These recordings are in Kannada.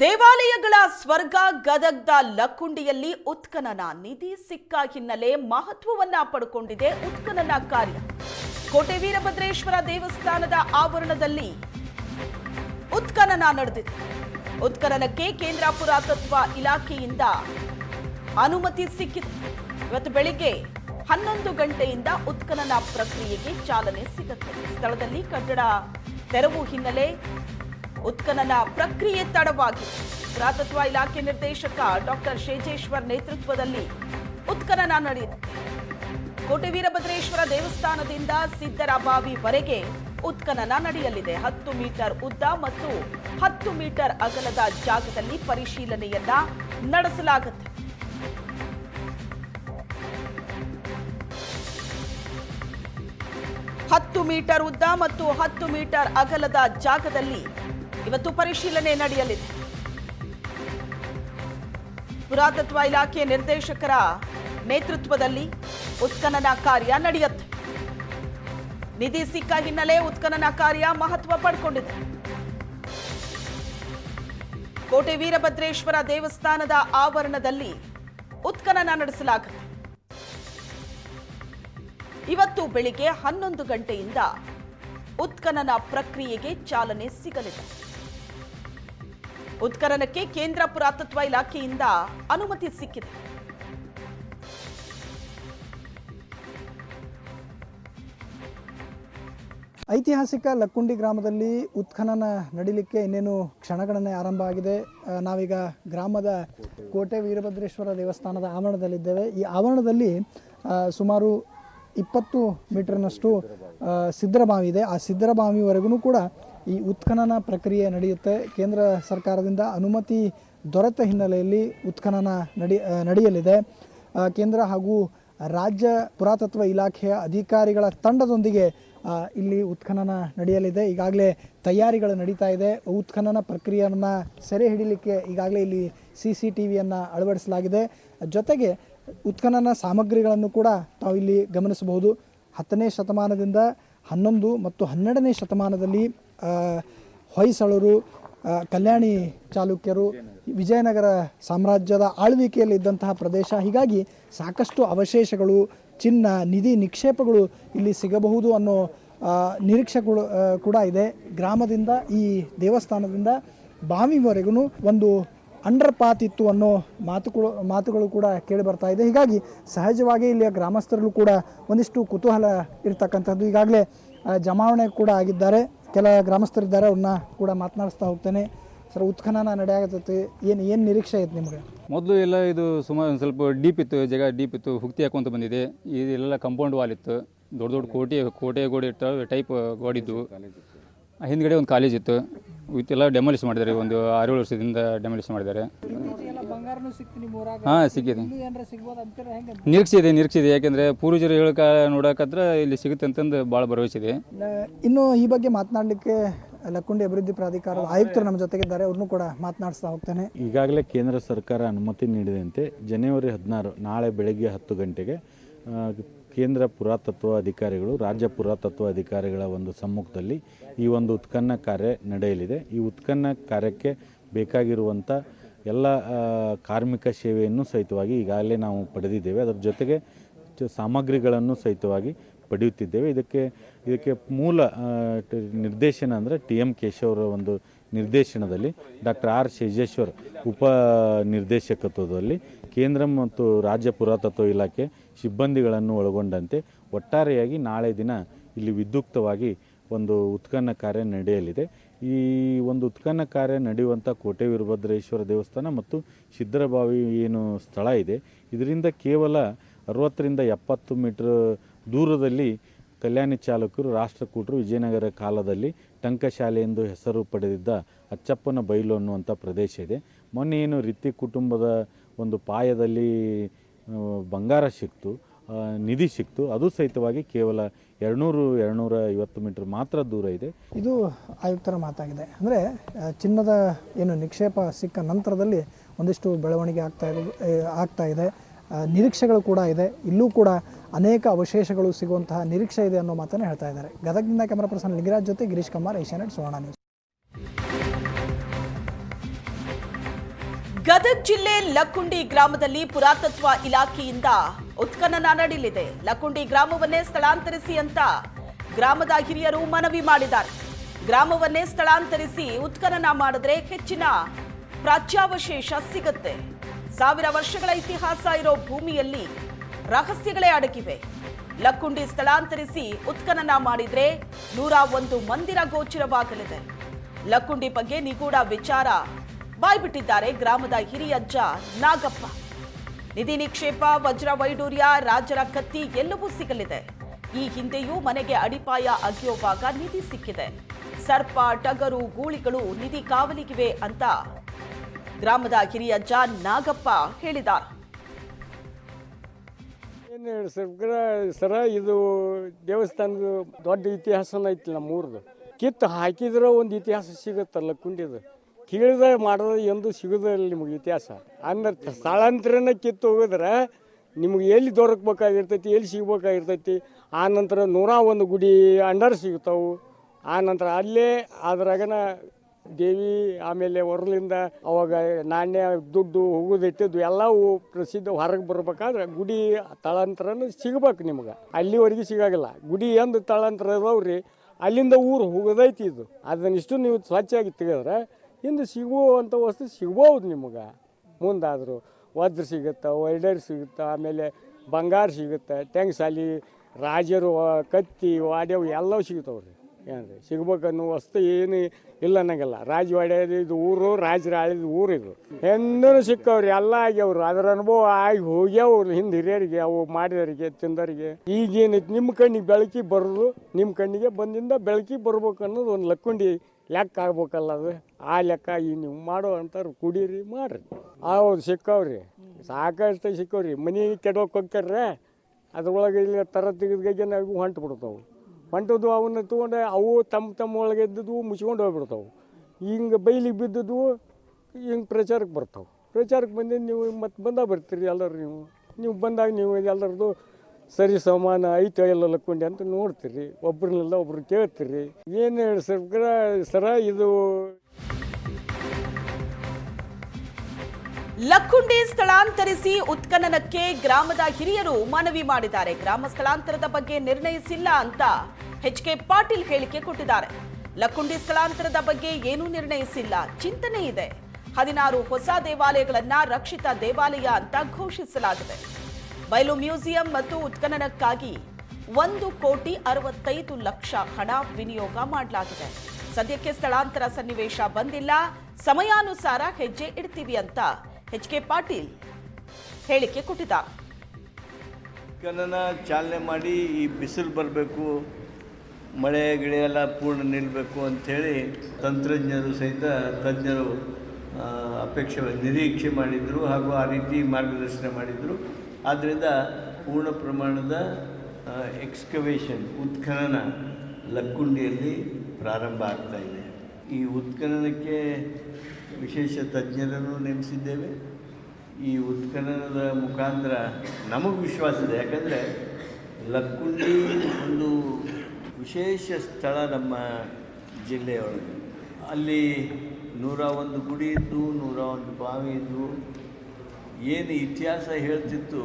ದೇವಾಲಯಗಳ ಸ್ವರ್ಗ ಗದಗ್ದ ಲಕ್ಕುಂಡಿಯಲ್ಲಿ ಉತ್ಖನನ ನಿಧಿ ಸಿಕ್ಕ ಹಿನ್ನೆಲೆ ಮಹತ್ವವನ್ನ ಪಡ್ಕೊಂಡಿದೆ ಉತ್ಖನನ ಕಾರ್ಯ. ಕೋಟೆ ವೀರಭದ್ರೇಶ್ವರ ದೇವಸ್ಥಾನದ ಆವರಣದಲ್ಲಿ ಉತ್ಖನನ ನಡೆದಿದೆ. ಉತ್ಖನನಕ್ಕೆ ಕೇಂದ್ರ ಪುರಾತತ್ವ ಇಲಾಖೆಯಿಂದ ಅನುಮತಿ ಸಿಕ್ಕಿದೆ. ಇವತ್ತು ಬೆಳಿಗ್ಗೆ ಹನ್ನೊಂದು ಗಂಟೆಯಿಂದ ಉತ್ಖನನ ಪ್ರಕ್ರಿಯೆಗೆ ಚಾಲನೆ ಸಿಗುತ್ತದೆ ಸ್ಥಳದಲ್ಲಿ ಕಟ್ಟಡ ತೆರವು ಹಿನ್ನೆಲೆ ಉತ್ಖನನ ಪ್ರಕ್ರಿಯೆ ತಡವಾಗಿ. ಪುರಾತತ್ವ ಇಲಾಖೆ ನಿರ್ದೇಶಕ ಡಾಕ್ಟರ್ ಶೇಜೇಶ್ವರ್ ನೇತೃತ್ವದಲ್ಲಿ ಉತ್ಖನನ ನಡೆಯಿತು. ಕೋಟೆ ವೀರಭದ್ರೇಶ್ವರ ದೇವಸ್ಥಾನದಿಂದ ಸಿದ್ದರಬಾವಿವರೆಗೆ ಉತ್ಖನನ ನಡೆಯಲಿದೆ. ಹತ್ತು ಮೀಟರ್ ಉದ್ದ ಮತ್ತು ಹತ್ತು ಮೀಟರ್ ಅಗಲದ ಜಾಗದಲ್ಲಿ ಪರಿಶೀಲನೆಯನ್ನ ನಡೆಸಲಾಗುತ್ತೆ. ಹತ್ತು ಮೀಟರ್ ಉದ್ದ ಮತ್ತು ಹತ್ತು ಮೀಟರ್ ಅಗಲದ ಜಾಗದಲ್ಲಿ ಇವತ್ತು ಪರಿಶೀಲನೆ ನಡೆಯಲಿದೆ. ಪುರಾತತ್ವ ಇಲಾಖೆ ನಿರ್ದೇಶಕರ ನೇತೃತ್ವದಲ್ಲಿ ಉತ್ಖನನ ಕಾರ್ಯ ನಡೆಯುತ್ತೆ. ನಿಧಿ ಸಿಕ್ಕ ಹಿನ್ನೆಲೆ ಉತ್ಖನನ ಕಾರ್ಯ ಮಹತ್ವ ಪಡ್ಕೊಂಡಿದೆ. ಕೋಟೆ ವೀರಭದ್ರೇಶ್ವರ ದೇವಸ್ಥಾನದ ಆವರಣದಲ್ಲಿ ಉತ್ಖನನ ನಡೆಸಲಾಗುತ್ತೆ. ಇವತ್ತು ಬೆಳಿಗ್ಗೆ ಹನ್ನೊಂದು ಗಂಟೆಯಿಂದ ಉತ್ಖನನ ಪ್ರಕ್ರಿಯೆಗೆ ಚಾಲನೆ ಸಿಗಲಿದೆ. ಉತ್ಖನನಕ್ಕೆ ಕೇಂದ್ರ ಪುರಾತತ್ವ ಇಲಾಖೆಯಿಂದ ಅನುಮತಿ ಸಿಕ್ಕಿದೆ. ಐತಿಹಾಸಿಕ ಲಕ್ಕುಂಡಿ ಗ್ರಾಮದಲ್ಲಿ ಉತ್ಖನನ ನಡಿಲಿಕ್ಕೆ ಇನ್ನೇನು ಕ್ಷಣಗಣನೆ ಆರಂಭ ಆಗಿದೆ. ನಾವೀಗ ಗ್ರಾಮದ ಕೋಟೆ ವೀರಭದ್ರೇಶ್ವರ ದೇವಸ್ಥಾನದ ಆವರಣದಲ್ಲಿದ್ದೇವೆ. ಈ ಆವರಣದಲ್ಲಿ ಸುಮಾರು ಇಪ್ಪತ್ತು ಮೀಟರ್ನಷ್ಟು ಆ, ಸಿದ್ದರಬಾವಿ ಇದೆ. ಆ ಸಿದ್ದರಬಾವಿವರೆಗೂ ಕೂಡ ಈ ಉತ್ಖನನ ಪ್ರಕ್ರಿಯೆ ನಡೆಯುತ್ತೆ. ಕೇಂದ್ರ ಸರ್ಕಾರದಿಂದ ಅನುಮತಿ ದೊರೆತ ಹಿನ್ನೆಲೆಯಲ್ಲಿ ಉತ್ಖನನ ನಡಿ ನಡೆಯಲಿದೆ. ಕೇಂದ್ರ ಹಾಗೂ ರಾಜ್ಯ ಪುರಾತತ್ವ ಇಲಾಖೆಯ ಅಧಿಕಾರಿಗಳ ತಂಡದೊಂದಿಗೆ ಇಲ್ಲಿ ಉತ್ಖನನ ನಡೆಯಲಿದೆ. ಈಗಾಗಲೇ ತಯಾರಿಗಳು ನಡೀತಾ ಇದೆ. ಉತ್ಖನನ ಪ್ರಕ್ರಿಯೆಯನ್ನು ಸೆರೆ ಹಿಡಿಯಲಿಕ್ಕೆ ಈಗಾಗಲೇ ಇಲ್ಲಿ ಸಿ ಸಿ ಟಿ ವಿಯನ್ನು ಅಳವಡಿಸಲಾಗಿದೆ. ಜೊತೆಗೆ ಉತ್ಖನನ ಸಾಮಗ್ರಿಗಳನ್ನು ಕೂಡ ತಾವು ಇಲ್ಲಿ ಗಮನಿಸಬಹುದು. ಹತ್ತನೇ ಶತಮಾನದಿಂದ ಹನ್ನೊಂದು ಮತ್ತು ಹನ್ನೆರಡನೇ ಶತಮಾನದಲ್ಲಿ ಹೊಯ್ಸಳರು ಕಲ್ಯಾಣಿ ಚಾಲುಕ್ಯರು, ವಿಜಯನಗರ ಸಾಮ್ರಾಜ್ಯದ ಆಳ್ವಿಕೆಯಲ್ಲಿದ್ದಂತಹ ಪ್ರದೇಶ. ಹೀಗಾಗಿ ಸಾಕಷ್ಟು ಅವಶೇಷಗಳು, ಚಿನ್ನ, ನಿಧಿ ನಿಕ್ಷೇಪಗಳು ಇಲ್ಲಿ ಸಿಗಬಹುದು ಅನ್ನೋ ನಿರೀಕ್ಷೆ ನಿರೀಕ್ಷೆಗಳು ಕೂಡ ಇದೆ. ಗ್ರಾಮದಿಂದ ಈ ದೇವಸ್ಥಾನದಿಂದ ಬಾವಿವರೆಗೂ ಒಂದು ಅಂಡರ್ ಪಾತ್ ಇತ್ತು ಅನ್ನೋ ಮಾತುಗಳು ಮಾತುಗಳು ಕೂಡ ಕೇಳಿ ಬರ್ತಾ ಇದೆ. ಹೀಗಾಗಿ ಸಹಜವಾಗಿ ಇಲ್ಲಿಯ ಗ್ರಾಮಸ್ಥರಲ್ಲೂ ಕೂಡ ಒಂದಿಷ್ಟು ಕುತೂಹಲ ಇರ್ತಕ್ಕಂಥದ್ದು. ಈಗಾಗಲೇ ಜಮಾವಣೆ ಕೂಡ ಆಗಿದ್ದಾರೆ. ಕೆಲ ಗ್ರಾಮಸ್ಥರಿದ್ದಾರೆ, ಅವ್ರನ್ನ ಕೂಡ ಮಾತನಾಡಿಸ್ತಾ ಹೋಗ್ತೇನೆ. ಸರ್, ಉತ್ಖನನ ನಡೆಯಾಗತ್ತೈತಿ ಏನು ಏನು ನಿರೀಕ್ಷೆ ಐತೆ ನಿಮಗೆ? ಮೊದಲು ಎಲ್ಲ ಇದು ಸುಮಾರು ಸ್ವಲ್ಪ ಡೀಪ್ ಇತ್ತು, ಜಾಗ ಡೀಪ್ ಇತ್ತು, ಹುಕ್ತಿ ಹಾಕೊಂತ ಬಂದಿದೆ. ಇದೆಲ್ಲ ಕಂಪೌಂಡ್ ವಾಲ್ ಇತ್ತು. ದೊಡ್ಡ ದೊಡ್ಡ ಕೋಟೆ ಕೋಟೆ ಗೋಡೆ ಇಟ್ಟು ಟೈಪ್ ಗೋಡಿದ್ದು ಹಿಂದ್ಗಡೆ ಒಂದು ಕಾಲೇಜ್ ಇತ್ತು. ಇತ್ತೆಲ್ಲ ಡೆಮಾಲಿಷ್ ಮಾಡಿದ್ದಾರೆ, ಒಂದು ಆರೇಳು ವರ್ಷದಿಂದ ಡೆಮಾಲಿಷ್ ಮಾಡಿದ್ದಾರೆ. ಬಂಗಾರನೂ ಸಿಕ್ತು ನಿಮ್ಮ ಊರಾಗ? ಹಾಂ ಸಿಕ್ಕಿದೆ. ಏನಾರ ಸಿಗ್ಬೋದು ಅಂತೀರ ಹೆಂಗೆ? ನಿರೀಕ್ಷೆ ಇದೆ ನಿರೀಕ್ಷೆ ಇದೆ ಯಾಕೆಂದರೆ ಪೂರ್ವಜರು ಹೇಳಕ ನೋಡಕತ್ರ ಇಲ್ಲಿ ಸಿಗುತ್ತೆ ಅಂತಂದು ಭಾಳ ಭರವಸೆ ಇದೆ. ಇನ್ನು ಈ ಬಗ್ಗೆ ಮಾತನಾಡಲಿಕ್ಕೆ ಲಕ್ಕುಂಡಿ ಅಭಿವೃದ್ಧಿ ಪ್ರಾಧಿಕಾರದ ಆಯುಕ್ತರು ನಮ್ಮ ಜೊತೆಗಿದ್ದಾರೆ. ಅವ್ರನ್ನೂ ಕೂಡ ಮಾತನಾಡಿಸ್ತಾ ಹೋಗ್ತೇನೆ. ಈಗಾಗಲೇ ಕೇಂದ್ರ ಸರ್ಕಾರ ಅನುಮತಿ ನೀಡಿದಂತೆ ಜನವರಿ ಹದಿನಾರು ನಾಳೆ ಬೆಳಗ್ಗೆ ಹತ್ತು ಗಂಟೆಗೆ ಆ, ಕೇಂದ್ರ ಪುರಾತತ್ವ ಅಧಿಕಾರಿಗಳು ರಾಜ್ಯ ಪುರಾತತ್ವ ಅಧಿಕಾರಿಗಳ ಒಂದು ಸಮ್ಮುಖದಲ್ಲಿ ಈ ಒಂದು ಉತ್ಖನ್ನ ಕಾರ್ಯ ನಡೆಯಲಿದೆ. ಈ ಉತ್ಖನ್ನ ಕಾರ್ಯಕ್ಕೆ ಬೇಕಾಗಿರುವಂಥ ಎಲ್ಲ ಕಾರ್ಮಿಕ ಸೇವೆಯನ್ನು ಸಹಿತವಾಗಿ ಈಗಾಗಲೇ ನಾವು ಪಡೆದಿದ್ದೇವೆ. ಅದರ ಜೊತೆಗೆ ಸಾಮಗ್ರಿಗಳನ್ನು ಸಹಿತವಾಗಿ ಪಡೆಯುತ್ತಿದ್ದೇವೆ. ಇದಕ್ಕೆ ಇದಕ್ಕೆ ಮೂಲ ನಿರ್ದೇಶನ ಅಂದರೆ ಟಿ ಎಂ ಕೇಶವರ ಒಂದು ನಿರ್ದೇಶನದಲ್ಲಿ ಡಾಕ್ಟರ್ ಆರ್ ಶೇಜೇಶ್ವರ್ ಉಪ ನಿರ್ದೇಶಕತ್ವದಲ್ಲಿ ಕೇಂದ್ರ ಮತ್ತು ರಾಜ್ಯ ಪುರಾತತ್ವ ಇಲಾಖೆ ಸಿಬ್ಬಂದಿಗಳನ್ನು ಒಳಗೊಂಡಂತೆ ಒಟ್ಟಾರೆಯಾಗಿ ನಾಳೆ ದಿನ ಇಲ್ಲಿ ವಿದ್ಯುಕ್ತವಾಗಿ ಒಂದು ಉತ್ಖನನ ಕಾರ್ಯ ನಡೆಯಲಿದೆ. ಈ ಒಂದು ಉತ್ಖನನ ಕಾರ್ಯ ನಡೆಯುವಂಥ ಕೋಟೆ ವೀರಭದ್ರೇಶ್ವರ ದೇವಸ್ಥಾನ ಮತ್ತು ಸಿದ್ದರಬಾವಿ ಏನು ಸ್ಥಳ ಇದೆ. ಇದರಿಂದ ಕೇವಲ ಅರವತ್ತರಿಂದ ಎಪ್ಪತ್ತು ಮೀಟ್ರ್ ದೂರದಲ್ಲಿ ಕಲ್ಯಾಣಿ ಚಾಲಕರು, ರಾಷ್ಟ್ರಕೂಟರು ವಿಜಯನಗರ ಕಾಲದಲ್ಲಿ ಟಂಕಶಾಲೆ ಎಂದು ಹೆಸರು ಪಡೆದಿದ್ದ ಅಚ್ಚಪ್ಪನ ಬೈಲು ಅನ್ನುವಂಥ ಪ್ರದೇಶ ಇದೆ. ಮೊನ್ನೆ ಏನು ರಿತ್ತಿ ಕುಟುಂಬದ ಒಂದು ಪಾಯದಲ್ಲಿ ಬಂಗಾರ ಸಿಕ್ತು. ನಿಧಿ ಸಿಕ್ತು. ಅದು ಸಹಿತವಾಗಿ ಕೇವಲ ಎರಡುನೂರು ಎರಡುನೂರ ಐವತ್ತು ಮೀಟರ್ ಮಾತ್ರ ದೂರ ಇದೆ. ಇದು ಆಯುಕ್ತರ ಮಾತಾಗಿದೆ. ಅಂದರೆ ಚಿನ್ನದ ಏನು ನಿಕ್ಷೇಪ ಸಿಕ್ಕ ನಂತರದಲ್ಲಿ ಒಂದಿಷ್ಟು ಬೆಳವಣಿಗೆ ಆಗ್ತಾ ಇದೆ ಆಗ್ತಾ ಇದೆ. ನಿರೀಕ್ಷೆಗಳು ಕೂಡ ಇದೆ. ಇಲ್ಲೂ ಕೂಡ ಅನೇಕ ಅವಶೇಷಗಳು ಸಿಗುವಂತಹ ನಿರೀಕ್ಷೆ ಇದೆ ಅನ್ನೋ ಮಾತನ್ನು ಹೇಳ್ತಾ ಇದ್ದಾರೆ. ಗದಗದಿಂದ ಕ್ಯಾಮರಾ ಪರ್ಸನ್ ಲಿಂಗರಾಜ್ ಜೊತೆ ಗಿರೀಶ್ ಕುಮಾರ್ ಏಷ್ಯಾನೆಟ್ ಸುವರ್ಣ ನ್ಯೂಸ್. ಗದಗ ಜಿಲ್ಲೆ ಲಕ್ಕುಂಡಿ ಗ್ರಾಮದಲ್ಲಿ ಪುರಾತತ್ವ ಇಲಾಖೆಯಿಂದ ಉತ್ಖನನ ನಡೆಯಲಿದೆ. ಲಕ್ಕುಂಡಿ ಗ್ರಾಮವನ್ನೇ ಸ್ಥಳಾಂತರಿಸಿ ಅಂತ ಗ್ರಾಮದ ಹಿರಿಯರು ಮನವಿ ಮಾಡಿದ್ದಾರೆ. ಗ್ರಾಮವನ್ನೇ ಸ್ಥಳಾಂತರಿಸಿ ಉತ್ಖನನ ಮಾಡಿದ್ರೆ ಹೆಚ್ಚಿನ ಪ್ರಾಚ್ಯಾವಶೇಷ ಸಿಗುತ್ತೆ. ಸಾವಿರ ವರ್ಷಗಳ ಇತಿಹಾಸ ಇರೋ ಭೂಮಿಯಲ್ಲಿ ರಹಸ್ಯಗಳೇ ಅಡಗಿವೆ. ಲಕ್ಕುಂಡಿ ಸ್ಥಳಾಂತರಿಸಿ ಉತ್ಖನನ ಮಾಡಿದ್ರೆ ನೂರ ಒಂದು ಮಂದಿರ ಗೋಚರವಾಗಲಿದೆ. ಲಕ್ಕುಂಡಿ ಬಗ್ಗೆ ನಿಗೂಢ ವಿಚಾರ ಬಾಯ್ಬಿಟ್ಟಿದ್ದಾರೆ ಗ್ರಾಮದ ಹಿರಿಯಜ್ಜ ನಾಗಪ್ಪ. ನಿಧಿ ನಿಕ್ಷೇಪ, ವಜ್ರ ವೈಡೂರ್ಯ, ರಾಜರ ಕತ್ತಿ ಎಲ್ಲವೂ ಸಿಗಲಿದೆ. ಈ ಹಿಂದೆಯೂ ಮನೆಗೆ ಅಡಿಪಾಯ ಅಗೆಯುವಾಗ ನಿಧಿ ಸಿಕ್ಕಿದೆ. ಸರ್ಪ, ಟಗರು, ಗೂಳಿಗಳು ನಿಧಿ ಕಾವಲಿಗಿವೆ ಅಂತ ಗ್ರಾಮದ ಹಿರಿಯಜ್ಜ ನಾಗಪ್ಪ ಹೇಳಿದ ಸರ ಇದು ದೇವಸ್ಥಾನದ ದೊಡ್ಡ ಇತಿಹಾಸನ ಐತಿ ನಮ್ಮೂರ್ದು ಕಿತ್ತು ಹಾಕಿದ್ರೆ ಒಂದು ಇತಿಹಾಸ ಸಿಗುತ್ತಲ್ಲ ಕುಂಡಿದು. ಕೇಳಿದ ಮಾಡೋದು ಎಂದು ಸಿಗೋದಿಲ್ಲ ನಿಮಗೆ ಇತಿಹಾಸ. ಅಂದ್ರೆ ಸ್ಥಳಾಂತರನ ಕಿತ್ತು ಹೋಗಿದ್ರೆ ನಿಮಗೆ ಎಲ್ಲಿ ದೊರಕಬೇಕಾಗಿರ್ತೈತಿ, ಎಲ್ಲಿ ಸಿಗ್ಬೇಕಾಗಿರ್ತೈತಿ? ಆ ನಂತರ ನೂರ ಒಂದು ಗುಡಿ ಅಂಡರ್ ಸಿಗ್ತಾವು. ಆ ನಂತರ ಅಲ್ಲೇ ಅದ್ರಾಗನ ದೇವಿ ಆಮೇಲೆ ಹೊರಲಿಂದ ಅವಾಗ ನಾಣ್ಯ, ದುಡ್ಡು ಹೋಗೋದಿಟ್ಟಿದ್ದು ಎಲ್ಲವೂ ಪ್ರಸಿದ್ಧ ಹೊರಗೆ ಬರ್ಬೇಕಾದ್ರೆ ಗುಡಿ ತಳಾಂತರನು ಸಿಗ್ಬೇಕು ನಿಮ್ಗೆ. ಅಲ್ಲಿವರೆಗೆ ಸಿಗಾಗಿಲ್ಲ. ಗುಡಿ ಎಂದು ತಳಾಂತರ ಅದಾವ್ರಿ ಅಲ್ಲಿಂದ ಊರು ಹೋಗೋದೈತಿ ಇದು. ಅದನ್ನಿಷ್ಟು ನೀವು ಸ್ವಚ್ಛಾಗಿ ತೆಗೆದ್ರೆ ಹಿಂದೆ ಸಿಗುವಂಥ ವಸ್ತು ಸಿಗ್ಬೋದು ನಿಮಗೆ. ಮುಂದಾದರೂ ವಜ್ರ ಸಿಗುತ್ತೆ ವೈಡರ್ ಸಿಗುತ್ತೆ, ಆಮೇಲೆ ಬಂಗಾರ ಸಿಗುತ್ತೆ ಟೆಂಗ್ಸಾಲಿ ರಾಜರು, ಕತ್ತಿ ವಾಡ್ಯವು ಎಲ್ಲವೂ ಸಿಗ್ತಾವೆ ರೀ ಏನು ರೀ ಸಿಗ್ಬೇಕನ್ನೋ ವಸ್ತು ಏನು ಇಲ್ಲ ಅನ್ನಂಗಿಲ್ಲ. ರಾಜವಾಡ್ಯದ ಇದು ಊರು ರಾಜರ ಆಳಿದ ಊರು ಇದು. ಎಂದೂ ಸಿಕ್ಕವ್ರಿ, ಎಲ್ಲ ಆಗ್ಯವ್ರು. ಅದರ ಅನುಭವ ಆಗಿ ಹೋಗ್ಯಾವ್ರು ಹಿಂದೆ ಹಿರಿಯರಿಗೆ, ಅವು ಮಾಡಿದವರಿಗೆ, ತಿಂದವರಿಗೆ. ಈಗೇನೈತಿ? ನಿಮ್ಮ ಕಣ್ಣಿಗೆ ಬೆಳಕಿ ಬರೋದು, ನಿಮ್ಮ ಕಣ್ಣಿಗೆ ಬಂದಿಂದ ಬೆಳಕಿ ಬರ್ಬೇಕು ಅನ್ನೋದು ಒಂದು ಲಕ್ಕುಂಡಿ ಲೆಕ್ಕ ಆಗ್ಬೇಕಲ್ಲ ಅದು? ಆ ಲೆಕ್ಕ ಈ ನೀವು ಮಾಡೋ ಅಂತಾರೆ ಕುಡೀರಿ, ಮಾಡ್ರಿ. ಹೌದು ಸಿಕ್ಕವ್ರಿ. ಸಾಕಷ್ಟು ಸಿಕ್ಕವ್ರಿ. ಮನೆ ಕೆಡೋಕೆ ಹೋಗ್ತಾರ್ರೆ ಅದ್ರೊಳಗೆ ಇಲ್ಲಿ ತರ ತೆಗೆದ್ಗೆ ನಾವು ಹೊಂಟು ಬಿಡ್ತಾವೆ. ಹೊಂಟದ್ದು ಅವನ್ನ ತೊಗೊಂಡು ಅವು ತಮ್ಮ ತಮ್ಮ ಒಳಗೆ ಇದ್ದದ್ದು ಮುಚ್ಕೊಂಡು ಹೋಗ್ಬಿಡ್ತಾವೆ. ಹಿಂಗೆ ಬೈಲಿಗೆ ಬಿದ್ದದ್ದು ಹಿಂಗೆ ಪ್ರಚಾರಕ್ಕೆ ಬರ್ತಾವೆ. ಪ್ರಚಾರಕ್ಕೆ ಬಂದಿದ್ದು ನೀವು ಮತ್ತೆ ಬಂದಾಗ ಬರ್ತೀರಿ ಎಲ್ಲರೂ ನೀವು. ನೀವು ಬಂದಾಗ ನೀವು ಎಲ್ಲರದು ಸರಿ ಸಮಾನ ಐತೆ ಎಲ್ಲ ಲಕ್ಕೊಂಡೆ ಅಂತ ನೋಡ್ತೀರಿ. ಒಬ್ರನ್ನೆಲ್ಲ ಒಬ್ರು ಕೇಳ್ತೀರಿ. ಏನು ಹೇಳಿ ಸರ್ ಸರ, ಇದು ಲಕ್ಕುಂಡಿ ಸ್ಥಳಾಂತರಿಸಿ ಉತ್ಖನನಕ್ಕೆ ಗ್ರಾಮದ ಹಿರಿಯರು ಮನವಿ ಮಾಡಿದ್ದಾರೆ. ಗ್ರಾಮ ಸ್ಥಳಾಂತರದ ಬಗ್ಗೆ ನಿರ್ಣಯಿಸಿಲ್ಲ ಅಂತ ಎಚ್ ಕೆ ಪಾಟೀಲ್ ಹೇಳಿಕೆ ಕೊಟ್ಟಿದ್ದಾರೆ. ಲಕ್ಕುಂಡಿ ಸ್ಥಳಾಂತರದ ಬಗ್ಗೆ ಏನೂ ನಿರ್ಣಯಿಸಿಲ್ಲ. ಚಿಂತನೆ ಇದೆ. ಹದಿನಾರು ಹೊಸ ದೇವಾಲಯಗಳನ್ನ ರಕ್ಷಿತ ದೇವಾಲಯ ಅಂತ ಘೋಷಿಸಲಾಗಿದೆ. ಬಯಲು ಮ್ಯೂಸಿಯಂ ಮತ್ತು ಉತ್ಖನನಕ್ಕಾಗಿ ಒಂದು ಕೋಟಿ ಅರವತ್ತೈದು ಲಕ್ಷ ಹಣ ವಿನಿಯೋಗ ಮಾಡಲಾಗಿದೆ. ಸದ್ಯಕ್ಕೆ ಸ್ಥಳಾಂತರ ಸನ್ನಿವೇಶ ಬಂದಿಲ್ಲ. ಸಮಯಾನುಸಾರ ಹೆಜ್ಜೆ ಇಡ್ತೀವಿ ಅಂತ ಎಚ್ ಕೆ ಪಾಟೀಲ್ ಹೇಳಿಕೆ ಕೊಟ್ಟಿದ್ದ. ಚಾಲನೆ ಮಾಡಿ ಈ ಬಿಸಿಲು ಬರಬೇಕು, ಮಳೆ, ಗಿಳೆ ಎಲ್ಲ ಪೂರ್ಣ ನಿಲ್ಲಬೇಕು ಅಂಥೇಳಿ ತಂತ್ರಜ್ಞರು ಸಹಿತ ತಜ್ಞರು ಅಪೇಕ್ಷೆ, ನಿರೀಕ್ಷೆ ಮಾಡಿದರು ಹಾಗೂ ಆ ರೀತಿ ಮಾರ್ಗದರ್ಶನ ಮಾಡಿದರು. ಆದ್ದರಿಂದ ಪೂರ್ಣ ಪ್ರಮಾಣದ ಎಕ್ಸ್ಕವೇಷನ್ ಉತ್ಖನನ ಲಕ್ಕುಂಡಿಯಲ್ಲಿ ಪ್ರಾರಂಭ ಆಗ್ತಾ ಇದೆ. ಈ ಉತ್ಖನನಕ್ಕೆ ವಿಶೇಷ ತಜ್ಞರನ್ನು ನೇಮಿಸಿದ್ದೇವೆ. ಈ ಉತ್ಖನನದ ಮುಖಾಂತರ ನಮಗೆ ವಿಶ್ವಾಸ ಇದೆ. ಯಾಕಂದರೆ ಲಕ್ಕುಂಡಿ ಒಂದು ವಿಶೇಷ ಸ್ಥಳ ನಮ್ಮ ಜಿಲ್ಲೆಯೊಳಗೆ. ಅಲ್ಲಿ ನೂರ ಒಂದು ಗುಡಿ ಇದ್ದು ನೂರ ಒಂದು ಬಾವಿ ಇದ್ದು ಏನು ಇತಿಹಾಸ ಹೇಳ್ತಿತ್ತು,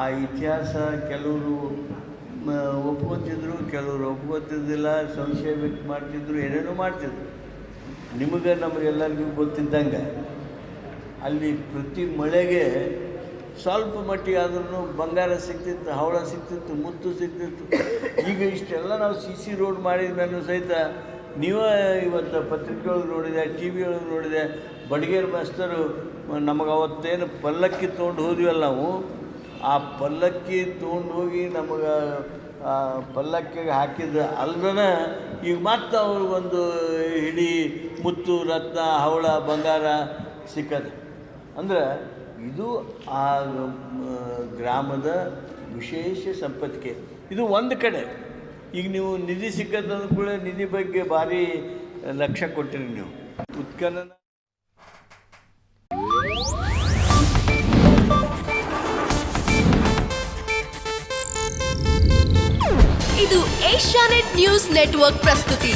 ಆ ಇತಿಹಾಸ ಕೆಲವರು ಒಪ್ಕೊತಿದ್ರು, ಕೆಲವರು ಒಪ್ಕೊತಿದ್ದಿಲ್ಲ, ಸಂಶಯ ವ್ಯಕ್ತ ಮಾಡ್ತಿದ್ರು, ಏನೇನೋ ಮಾಡ್ತಿದ್ರು. ನಿಮಗೆ ನಮಗೆಲ್ಲರಿಗೂ ಗೊತ್ತಿದ್ದಂಗೆ, ಅಲ್ಲಿ ಪ್ರತಿ ಮಳೆಗೆ ಸ್ವಲ್ಪ ಮಟ್ಟಿಗೆ ಆದ್ರೂ ಬಂಗಾರ ಸಿಗ್ತಿತ್ತು ಹವಳ ಸಿಗ್ತಿತ್ತು ಮುತ್ತು ಸಿಗ್ತಿತ್ತು ಈಗ ಇಷ್ಟೆಲ್ಲ ನಾವು ಸಿ ಸಿ ರೋಡ್ ಮಾಡಿದ ಮೇಲೂ ಸಹಿತ ನೀವೇ ಇವತ್ತು ಪತ್ರಿಕೆಗಳು ನೋಡಿದೆ ಟಿ ವಿ ಒಳಗೆ ನೋಡಿದೆ, ಬಡಗೇರ್ ಮಾಸ್ತರು, ನಮಗೆ ಅವತ್ತೇನು ಪಲ್ಲಕ್ಕಿ ತೊಗೊಂಡು ಹೋದ್ವಲ್ಲ ನಾವು, ಆ ಪಲ್ಲಕ್ಕಿ ತೊಗೊಂಡು ಹೋಗಿ ನಮಗೆ ಪಲ್ಲಕ್ಕಿಗೆ ಹಾಕಿದ ಅಲ್ದನ ಈಗ ಮತ್ತೆ ಅವ್ರಿಗೊಂದು ಹಿಡಿ, ಮುತ್ತು, ರತ್ನ, ಹವಳ, ಬಂಗಾರ ಸಿಕ್ಕದೆ. ಅಂದ್ರೆ ಇದು ಆ ಗ್ರಾಮದ ವಿಶೇಷ ಸಂಪತ್ತಿಗೆ ಇದು ಒಂದು ಕಡೆ. ಈಗ ನೀವು ನಿಧಿ ಸಿಕ್ಕದ ಕೂಡ ನಿಧಿ ಬಗ್ಗೆ ಭಾರಿ ಲಕ್ಷ್ಯ ಕೊಟ್ಟಿರಿ ನೀವು. ಉತ್ಖನನ ಇದು ಏಷ್ಯಾನೆಟ್ ನ್ಯೂಸ್ ನೆಟ್ವರ್ಕ್ ಪ್ರಸ್ತುತಿ.